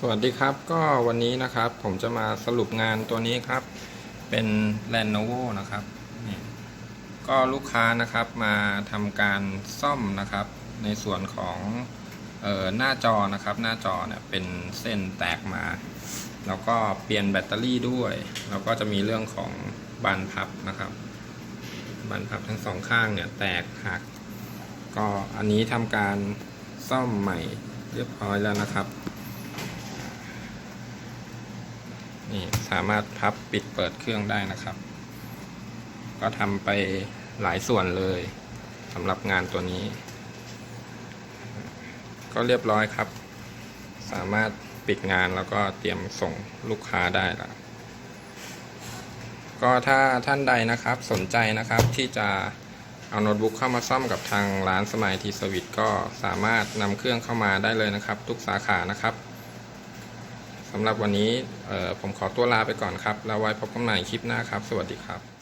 สวัสดีครับก็วันนี้นะครับผมจะมาสรุปงานตัวนี้ครับ เป็น Lenovo นะครับนี่ก็ลูกค้านะครับมาทำการซ่อมนะครับ ในส่วนของออหน้าจอนะครับ หน้าจอเนี่ยเป็นเส้นแตกมา แล้วก็เปลี่ยนแบตเตอรี่ด้วย แล้วก็จะมีเรื่องของบานพับนะครับบานพับทั้งสองข้างเนี่ยแตกหัก ก็อันนี้ทำการซ่อมใหม่เรียบร้อยแล้วนะครับ นี่สามารถพับปิดเปิดเครื่องได้นะครับ ก็ทำไปหลายส่วนเลยสำหรับงานตัวนี้ ก็เรียบร้อยครับ สามารถปิดงานแล้วก็เตรียมส่งลูกค้าได้ล้วก็ถ้าท่านใดนะครับสนใจนะครับที่จะเอาโน้ตบุ๊กเข้ามาซ่อมกับทางร้านสมัยทีสวิตก็สามารถนำเครื่องเข้ามาได้เลยนะครับ ทุกสาขานะครับ สำหรับวันนี้ผมขอตัวลาไปก่อนครับ แล้วไว้พบกันใหม่คลิปหน้าครับ สวัสดีครับ